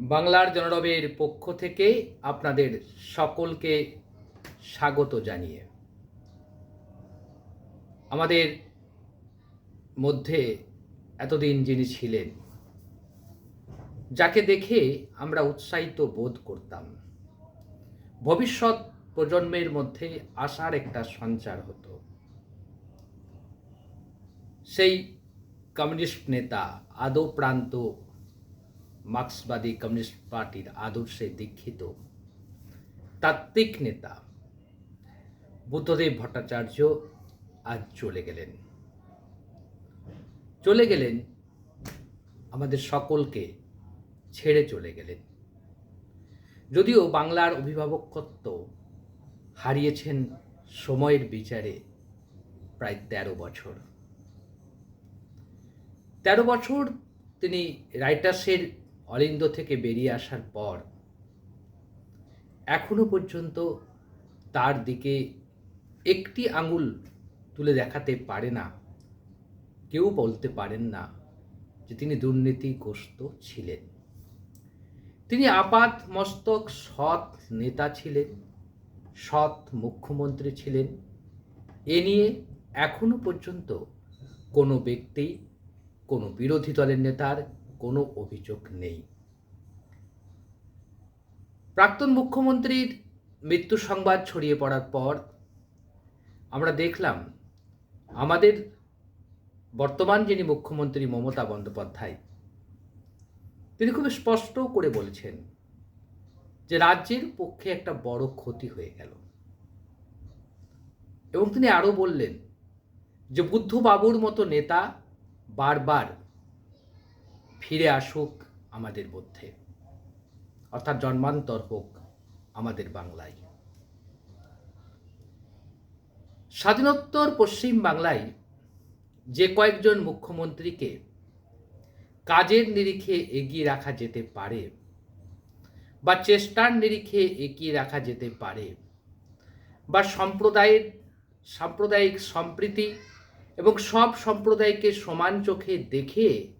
বাংলার জনরবের পক্ষ থেকে আপনাদের সকলকে স্বাগত জানিয়ে। আমাদের মধ্যে এতদিন যিনি ছিলেন, যাকে দেখে আমরা উৎসাহিত বোধ করতাম। ভবিষ্যৎ প্রজন্মের মধ্যে আশার একটা সঞ্চার হতো। সেই কমিউনিস্ট নেতা, আদৌ প্রান্ত মার্ক্সবাদী কমিউনিস্ট পার্টির আদর্শে দীক্ষিত তাত্ত্বিক নেতা বুদ্ধদেব ভট্টাচার্য আজ চলে গেলেন। চলে গেলেন, আমাদের সকলকে ছেড়ে চলে গেলেন। যদিও বাংলার অভিভাবকত্ব হারিয়েছেন সময়ের বিচারে প্রায় তেরো বছর। তেরো বছর তিনি রাইটার্সের অলিন্দ থেকে বেরিয়ে আসার পর, এখনও পর্যন্ত তার দিকে একটি আঙুল তুলে দেখাতে পারে না, কেউ বলতে পারেন না যে তিনি দুর্নীতিগ্রস্ত ছিলেন। তিনি আপাত মস্তক সৎ নেতা ছিলেন, সৎ মুখ্যমন্ত্রী ছিলেন। এ নিয়ে এখনও পর্যন্ত কোনো ব্যক্তি, কোনো বিরোধী দলের নেতার কোনো অভিযোগ নেই। প্রাক্তন মুখ্যমন্ত্রীর মৃত্যু সংবাদ ছড়িয়ে পড়ার পর আমরা দেখলাম, আমাদের বর্তমান যিনি মুখ্যমন্ত্রী মমতা বন্দ্যোপাধ্যায়, তিনি খুব স্পষ্ট করে বলেছেন যে রাজ্যের পক্ষে একটা বড় ক্ষতি হয়ে গেল। এবং তিনি আরও বললেন যে বুদ্ধবাবুর মতো নেতা বারবার ফিরে আসুক আমাদের মধ্যে। অর্থাৎ জন্মান্তর হোক আমাদের বাংলায়। স্বাধীনোত্তর পশ্চিম বাংলায় যে কয়েকজন মুখ্যমন্ত্রীকে কাজের নিরিখে এগিয়ে রাখা যেতে পারে বা চেষ্টার নিরিখে এগিয়ে রাখা যেতে পারে বা সম্প্রদায়ের, সাম্প্রদায়িক সম্প্রীতি এবং সব সম্প্রদায়কে সমান চোখে দেখে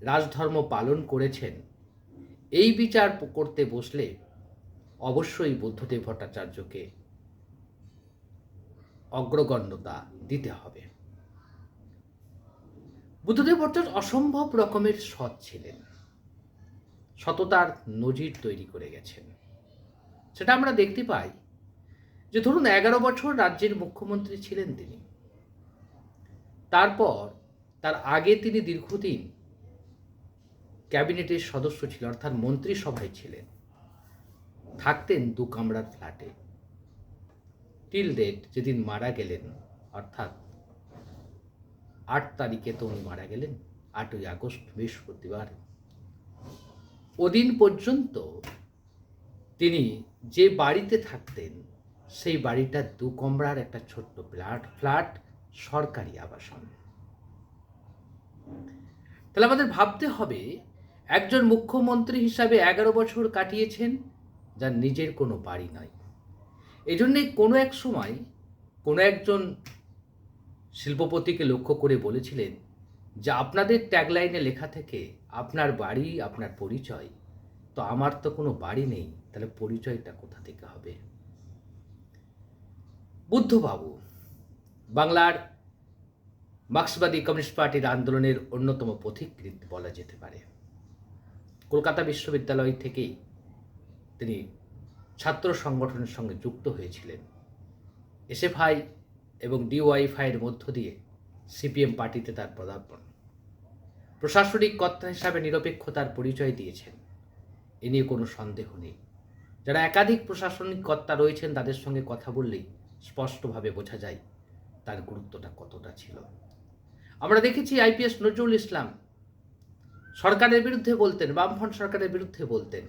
রাজধর্ম পালন করেছেন। এই বিচার করতে বসলে অবশ্যই বুদ্ধদেব ভট্টাচার্যকে অগ্রগণ্যতা দিতে হবে। বুদ্ধদেব ভট্টাচার্য অসম্ভব রকমের সৎ ছিলেন। সততার নজির তৈরি করে গেছেন। সেটা আমরা দেখতে পাই যে ধরুন এগারো বছর রাজ্যের মুখ্যমন্ত্রী ছিলেন তিনি। তারপর, তার আগে তিনি দীর্ঘদিন ক্যাবিনেটের সদস্য ছিলেন, অর্থাৎ মন্ত্রিসভায় ছিলেন। থাকতেন দু কামরার ফ্ল্যাটে। টিল ডেট যেদিন মারা গেলেন, অর্থাৎ আট তারিখে তো উনি মারা গেলেন, আটই আগস্ট, বৃহস্পতিবার। ওদিন পর্যন্ত তিনি যে বাড়িতে থাকতেন, সেই বাড়িটা দু কমরার একটা ছোট্ট ফ্ল্যাট ফ্ল্যাট, সরকারি আবাসন। তাহলে আমাদের ভাবতে হবে একজন মুখ্যমন্ত্রী হিসাবে এগারো বছর কাটিয়েছেন যার নিজের কোনো বাড়ি নয়। এই জন্যে কোনো এক সময় কোনো একজন শিল্পপতিকে লক্ষ্য করে বলেছিলেন যে, আপনাদের ট্যাগলাইনে লেখা থেকে, আপনার বাড়ি, আপনার পরিচয়। তো আমার তো কোনো বাড়ি নেই, তাহলে পরিচয়টা কোথা থেকে হবে? বুদ্ধবাবু, বাংলার মার্ক্সবাদী কমিউনিস্ট পার্টির আন্দোলনের অন্যতম পথিকৃত বলা যেতে পারে। কলকাতা বিশ্ববিদ্যালয় থেকেই তিনি ছাত্র সংগঠনের সঙ্গে যুক্ত হয়েছিলেন। এসএফআই এবং ডিওয়াইফাইয়ের মধ্য দিয়ে সিপিএম পার্টিতে তার পদার্পণ। প্রশাসনিক কর্তা হিসাবে নিরপেক্ষতার পরিচয় দিয়েছেন। এ নিয়ে কোনো সন্দেহ নেই। যারা একাধিক প্রশাসনিক কর্তা রয়েছেন, তাদের সঙ্গে কথা বললেই স্পষ্টভাবে বোঝা যায় তার গুরুত্বটা কতটা ছিল। আমরা দেখেছি আইপিএস নজরুল ইসলাম সরকারের বিরুদ্ধে বলতেন, বামফ্রন্ট সরকারের বিরুদ্ধে বলতেন।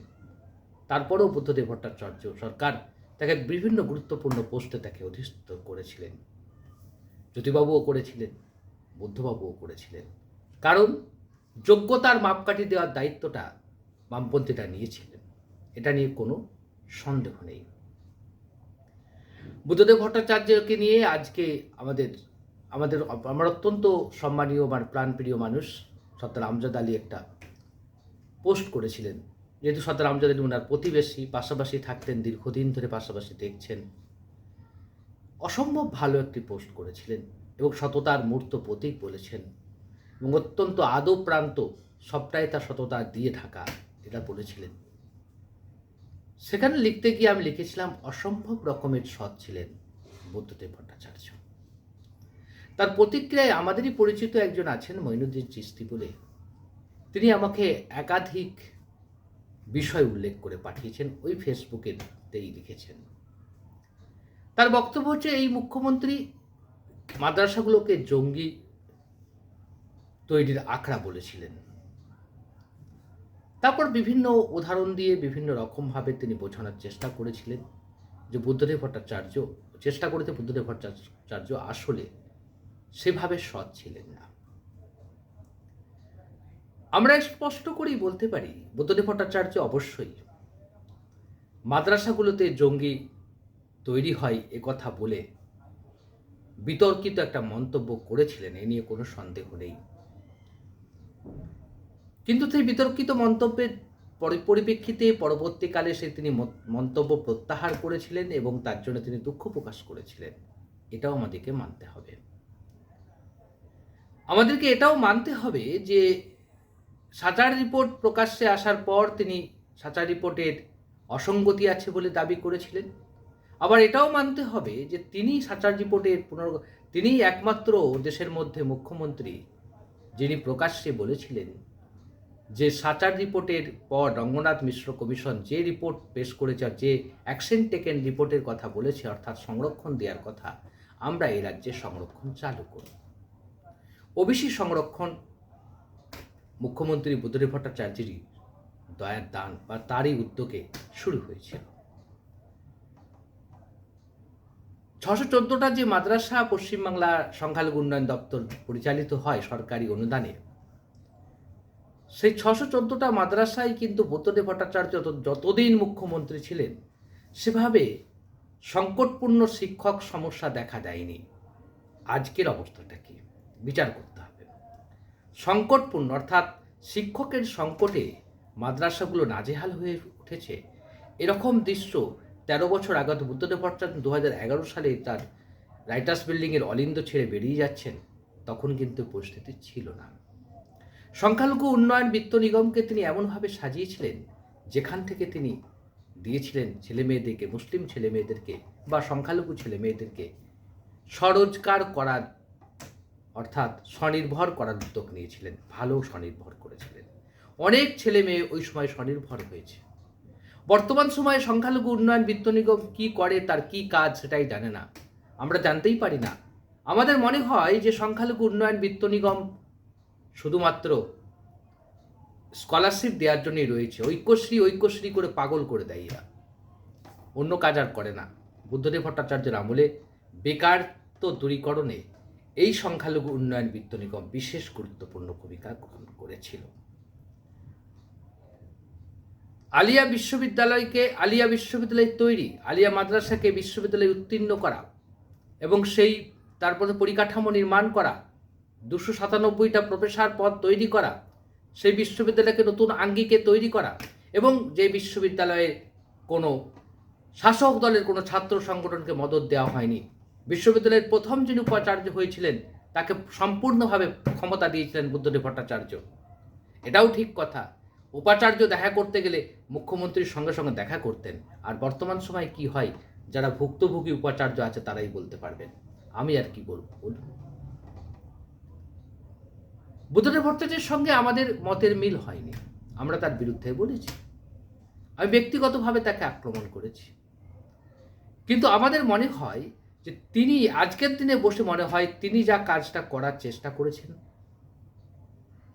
তারপরেও বুদ্ধদেব ভট্টাচার্য সরকার তাকে বিভিন্ন গুরুত্বপূর্ণ পোস্টে তাকে অধিষ্ঠিত করেছিলেন। জ্যোতিবাবুও করেছিলেন, বুদ্ধবাবুও করেছিলেন। কারণ যোগ্যতার মাপকাঠি দেওয়ার দায়িত্বটা বামপন্থীরা নিয়েছিলেন। এটা নিয়ে কোনো সন্দেহ নেই। বুদ্ধদেব ভট্টাচার্যকে নিয়ে আজকে আমাদের আমাদের আমার অত্যন্ত সম্মানীয় মানে প্রাণপ্রিয় মানুষ সত্তার আমজাদ আলী একটা পোস্ট করেছিলেন। যেহেতু সর্দার আমজাদ আলী ওনার প্রতিবেশী, পাশাপাশি থাকতেন, দীর্ঘদিন ধরে পাশাপাশি দেখছেন। অসম্ভব ভালো একটি পোস্ট করেছিলেন এবং সততার মূর্ত প্রতীক বলেছেন এবং অত্যন্ত আদব প্রান্ত সবটাই তার সততা দিয়ে ঢাকা এটা বলেছিলেন। সেখানে লিখতে গিয়ে আমি লিখেছিলাম, অসম্ভব রকমের সৎ ছিলেন বুদ্ধদেব ভট্টাচার্য। তার প্রতিক্রিয়ায় আমাদেরই পরিচিত একজন আছেন মঈনুদ্দিন চিস্তি বলে। তিনি আমাকে একাধিক বিষয় উল্লেখ করে পাঠিয়েছেন, ওই ফেসবুকেতেই লিখেছেন। তার বক্তব্য হচ্ছে, এই মুখ্যমন্ত্রী মাদ্রাসাগুলোকে জঙ্গি তৈরির আখড়া বলেছিলেন। তারপর বিভিন্ন উদাহরণ দিয়ে বিভিন্ন রকমভাবে তিনি বোঝানোর চেষ্টা করেছিলেন যে বুদ্ধদেব ভট্টাচার্য, চেষ্টা করেছে বুদ্ধদেব ভট্টাচার্য আসলে সেভাবে সৎ ছিলেন না। আমরা স্পষ্ট করেই বলতে পারি, বুদ্ধদেব ভট্টাচার্য অবশ্যই মাদ্রাসাগুলোতে জঙ্গি তৈরি হয় এ কথা বলে বিতর্কিত একটা মন্তব্য করেছিলেন, এ নিয়ে কোনো সন্দেহ নেই। কিন্তু সেই বিতর্কিত মন্তব্যের পরি- পরিপ্রেক্ষিতে পরবর্তীকালে সে তিনি মন্তব্য প্রত্যাহার করেছিলেন এবং তার জন্য তিনি দুঃখ প্রকাশ করেছিলেন। এটাও আমাদেরকে মানতে হবে। আমাদেরকে এটাও মানতে হবে যে সাচার রিপোর্ট প্রকাশ্যে আসার পর তিনি সাচার রিপোর্টের অসঙ্গতি আছে বলে দাবি করেছিলেন। আবার এটাও মানতে হবে যে তিনি সাচার রিপোর্টের পুনর তিনিই একমাত্র দেশের মধ্যে মুখ্যমন্ত্রী যিনি প্রকাশ্যে বলেছিলেন যে সাচার রিপোর্টের পর রঙ্গনাথ মিশ্র কমিশন যে রিপোর্ট পেশ করেছে যে অ্যাকশন টেকেন রিপোর্টের কথা বলেছে, অর্থাৎ সংরক্ষণ দেওয়ার কথা, আমরা এই রাজ্যে সংরক্ষণ চালু করি ওবিসি সংরক্ষণ। মুখ্যমন্ত্রী বুদ্ধদেব ভট্টাচার্যেরই দয়ার দান বা তারই উদ্যোগে শুরু হয়েছিল। ছশো চোদ্দোটা যে মাদ্রাসা পশ্চিমবাংলা সংখ্যালঘু উন্নয়ন দপ্তর পরিচালিত হয় সরকারি অনুদানে, সেই ছশো চোদ্দোটা মাদ্রাসায় কিন্তু বুদ্ধদেব ভট্টাচার্য যত- যতদিন মুখ্যমন্ত্রী ছিলেন, সেভাবে সংকটপূর্ণ শিক্ষক সমস্যা দেখা দেয়নি। আজকের অবস্থাটা কি? বিচার করতে হবে। সংকটপূর্ণ, অর্থাৎ শিক্ষকের সংকটে মাদ্রাসাগুলো নাজেহাল হয়ে উঠেছে। এরকম দৃশ্য তেরো বছর আগত বুদ্ধদেব ভট্টাচার্য দু হাজার এগারো সালে তার রাইটার্স বিল্ডিংয়ের অলিন্দ ছেড়ে বেরিয়ে যাচ্ছেন, তখন কিন্তু পরিস্থিতি ছিল না। সংখ্যালঘু উন্নয়ন বিত্ত নিগমকে তিনি এমনভাবে সাজিয়েছিলেন, যেখান থেকে তিনি দিয়েছিলেন ছেলে মেয়েদেরকে মুসলিম ছেলে মেয়েদেরকে বা সংখ্যালঘু ছেলে মেয়েদেরকে স্বরোজগার করার অর্থাৎ স্বনির্ভর করার উদ্যোগ নিয়েছিলেন, ভালো স্বনির্ভর করেছিলেন। অনেক ছেলে মেয়ে ওই সময় স্বনির্ভর হয়েছে। বর্তমান সময়ে সংখ্যালঘু উন্নয়ন বৃত্ত নিগম কী করে, তার কি কাজ সেটাই জানে না। আমরা জানতেই পারি না। আমাদের মনে হয় যে সংখ্যালঘু উন্নয়ন বৃত্ত নিগম শুধুমাত্র স্কলারশিপ দেওয়ার জন্যই রয়েছে। ঐক্যশ্রী ঐক্যশ্রী করে পাগল করে দেয় এরা। অন্য কাজ আর করে না। বুদ্ধদেব ভট্টাচার্যের আমলে বেকারত্ব দূরীকরণে এই সংখ্যালঘু উন্নয়ন বিত্ত নিগম বিশেষ গুরুত্বপূর্ণ ভূমিকা গ্রহণ করেছিল। আলিয়া বিশ্ববিদ্যালয়কে, আলিয়া বিশ্ববিদ্যালয় তৈরি, আলিয়া মাদ্রাসাকে বিশ্ববিদ্যালয়ে উত্তীর্ণ করা এবং সেই তারপরে পরিকাঠামো নির্মাণ করা, দুশো সাতানব্বইটা প্রফেসর পদ তৈরি করা, সেই বিশ্ববিদ্যালয়কে নতুন আঙ্গিকে তৈরি করা এবং যে বিশ্ববিদ্যালয়ে কোনো শাসক দলের কোনো ছাত্র সংগঠনকে মদত দেওয়া হয়নি বিশ্ববিদ্যালয়ের প্রথম যিনি উপাচার্য হয়েছিলেন, তাকে সম্পূর্ণভাবে ক্ষমতা দিয়েছিলেন বুদ্ধদেব ভট্টাচার্য। এটাও ঠিক কথা। উপাচার্য দেখা করতে গেলে মুখ্যমন্ত্রীর সঙ্গে সঙ্গে দেখা করতেন। আর বর্তমান সময়ে কি হয়, যারা ভুক্তভোগী উপাচার্য আছে, তারাই বলতে পারবেন। আমি আর কি বলব বুদ্ধদেব ভট্টাচার্যের সঙ্গে আমাদের মতের মিল হয়নি। আমরা তার বিরুদ্ধে বলেছি। আমি ব্যক্তিগতভাবে তাকে আক্রমণ করেছি। কিন্তু আমাদের মনে হয় যে তিনি আজকের দিনে বসে মনে হয় তিনি যা কাজটা করার চেষ্টা করেছেন,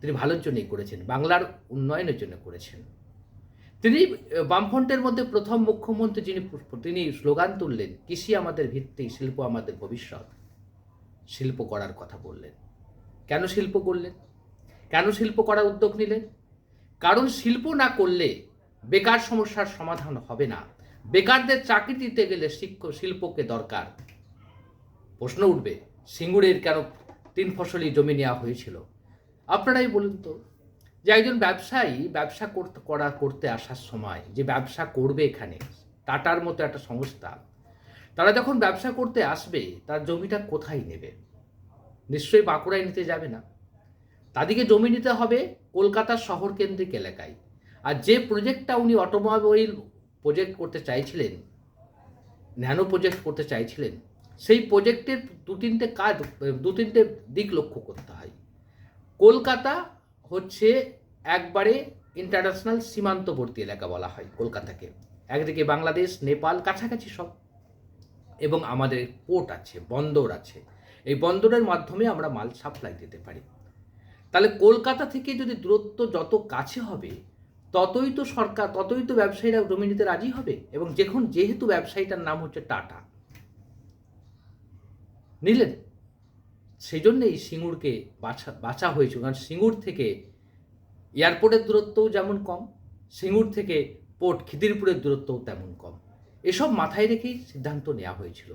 তিনি ভালোর জন্যই করেছেন, বাংলার উন্নয়নের জন্য করেছেন। তিনি বামফ্রন্টের মধ্যে প্রথম মুখ্যমন্ত্রী যিনি তিনি স্লোগান তুললেন, কৃষি আমাদের ভিত্তি, শিল্প আমাদের ভবিষ্যৎ। শিল্প করার কথা বললেন। কেন শিল্প করলেন? কেন শিল্প করার উদ্যোগ নিলেন? কারণ শিল্প না করলে বেকার সমস্যার সমাধান হবে না। বেকারদের চাকরি দিতে গেলে শিল্পকে দরকার। প্রশ্ন উঠবে, সিঙ্গুরের কেন তিন ফসলি জমি নেওয়া হয়েছিল? আপনারাই বলুন তো। যে একজন ব্যবসায়ী ব্যবসা করতে করা করতে আসার সময় যে ব্যবসা করবে এখানে, টাটার মতো একটা সংস্থা, তারা যখন ব্যবসা করতে আসবে, তার জমিটা কোথায় নেবে? নিশ্চয়ই বাঁকুড়ায় নিতে যাবে না। তাদেরকে জমি নিতে হবে কলকাতার শহর কেন্দ্রিক এলাকায়। আর যে প্রজেক্টটা উনি অটোমোবাইল প্রজেক্ট করতে চাইছিলেন, ন্যানো প্রজেক্ট করতে চাইছিলেন সেই প্রজেক্টের দু তিনটে কাজ, দু তিনটে দিক লক্ষ্য করতে হয়। কলকাতা হচ্ছে একবারে ইন্টারন্যাশনাল সীমান্তবর্তী এলাকা বলা হয় কলকাতাকে। একদিকে বাংলাদেশ, নেপাল, কাছাকাছি সব। এবং আমাদের পোর্ট আছে, বন্দর আছে। এই বন্দরের মাধ্যমে আমরা মাল সাপ্লাই দিতে পারি। তাহলে কলকাতা থেকে যদি দূরত্ব যত কাছে হবে, ততই তো সরকার, ততই তো ব্যবসায়ীরা জমি নিতে রাজি হবে। এবং যখন যেহেতু ব্যবসায়ীটার নাম হচ্ছে টাটা নিলেন। সেই জন্যেই সিঙ্গুরকে বাছা বাছা হয়েছিল কারণ সিঙ্গুর থেকে এয়ারপোর্টের দূরত্বও যেমন কম, সিঙ্গুর থেকে পোর্ট খিদিরপুরের দূরত্বও তেমন কম। এসব মাথায় রেখেই সিদ্ধান্ত নেওয়া হয়েছিল।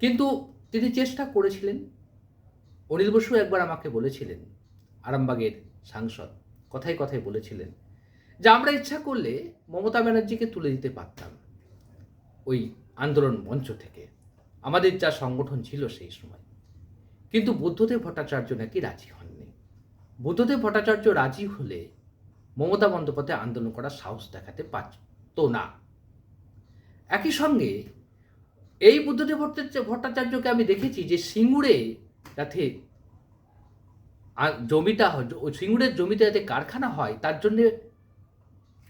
কিন্তু তিনি চেষ্টা করেছিলেন। অনিল বসু একবার আমাকে বলেছিলেন, আরামবাগের সাংসদ, কথায় কথায় বলেছিলেন যে, আমরা ইচ্ছা করলে মমতা ব্যানার্জিকে তুলে দিতে পারতাম ওই আন্দোলন মঞ্চ থেকে। আমাদের যা সংগঠন ছিল সেই সময়। কিন্তু বুদ্ধদেব ভট্টাচার্য নাকি রাজি হননি। বুদ্ধদেব ভট্টাচার্য রাজি হলে মমতা বন্দ্যোপাধ্যায় আন্দোলন করার সাহস দেখাতে পারত না। একই সঙ্গে এই বুদ্ধদেব ভট্টাচার্য ভট্টাচার্যকে আমি দেখেছি যে সিঙ্গুরে যাতে জমিটা হয় সিঙ্গুরের জমিতে যাতে কারখানা হয়, তার জন্যে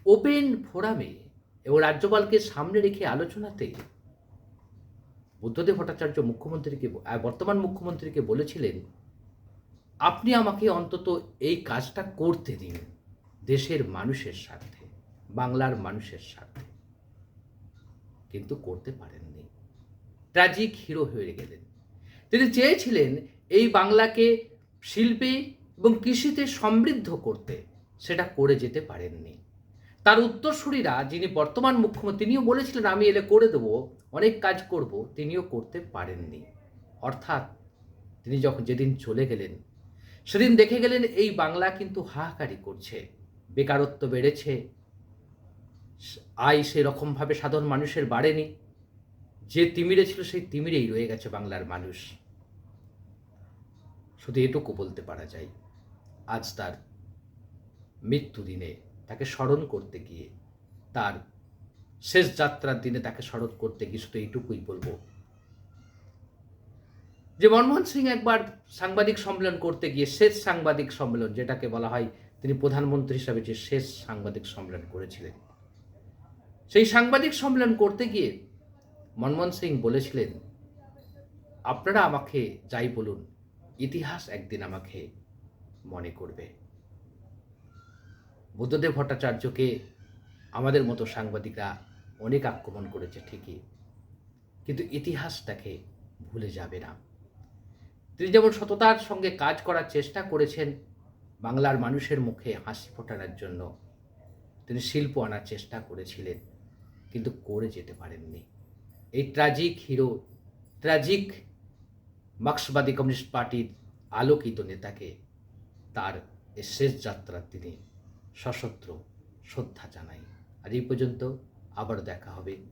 ওপেন ফোরামে এবং রাজ্যপালকে সামনে রেখে আলোচনাতে বুদ্ধদেব ভট্টাচার্য মুখ্যমন্ত্রীকে বর্তমান মুখ্যমন্ত্রীকে বলেছিলেন, আপনি আমাকে অন্তত এই কাজটা করতে দিন, দেশের মানুষের স্বার্থে, বাংলার মানুষের স্বার্থে। কিন্তু করতে পারেননি। ট্র্যাজিক হিরো হয়ে গেলেন। তিনি চেয়েছিলেন এই বাংলাকে শিল্পে এবং কৃষিতে সমৃদ্ধ করতে, সেটা করে যেতে পারেননি। তার উত্তরসূরিরা, যিনি বর্তমান মুখ্যমন্ত্রী, তিনিও বলেছিলেন, আমি এলে করে দেবো, অনেক কাজ করব। তিনিও করতে পারেননি। অর্থাৎ তিনি যখন যেদিন চলে গেলেন, সেদিন দেখে গেলেন এই বাংলা কিন্তু হাহাকারি করছে। বেকারত্ব বেড়েছে। আয় সেরকমভাবে সাধারণ মানুষের বাড়েনি। যে তিমিরে ছিল, সেই তিমিরেই রয়ে গেছে বাংলার মানুষ। শুধু এটুকু বলতে পারা যায়, আজ তার মৃত্যুদিনে তাকে স্মরণ করতে গিয়ে, তার শেষ যাত্রার দিনে তাকে স্মরণ করতে গিয়ে শুধু এইটুকুই বলব। যে মনমোহন সিং একবার সাংবাদিক সম্মেলন করতে গিয়ে, শেষ সাংবাদিক সম্মেলন যেটাকে বলা হয়, তিনি প্রধানমন্ত্রী হিসাবে যে শেষ সাংবাদিক সম্মেলন করেছিলেন, সেই সাংবাদিক সম্মেলন করতে গিয়ে মনমোহন সিং বলেছিলেন, আপনারা আমাকে যাই বলুন, ইতিহাস একদিন আমাকে মনে করবে। বুদ্ধদেব ভট্টাচার্যকে আমাদের মতো সাংবাদিকরা অনেক আক্রমণ করেছে, ঠিকই। কিন্তু ইতিহাস তাকে ভুলে যাবে না। তিনি যেমন সততার সঙ্গে কাজ করার চেষ্টা করেছেন, বাংলার মানুষের মুখে হাসি ফোটানোর জন্য তিনি শিল্প আনার চেষ্টা করেছিলেন, কিন্তু করে যেতে পারেননি। এই ট্র্যাজিক হিরো ট্র্যাজিক মার্ক্সবাদী কমিউনিস্ট পার্টির আলোকিত নেতাকে তার শেষ যাত্রার দিনে সশস্ত্র শ্রদ্ধা জানাই। আর এই পর্যন্ত আবার দেখা হবে।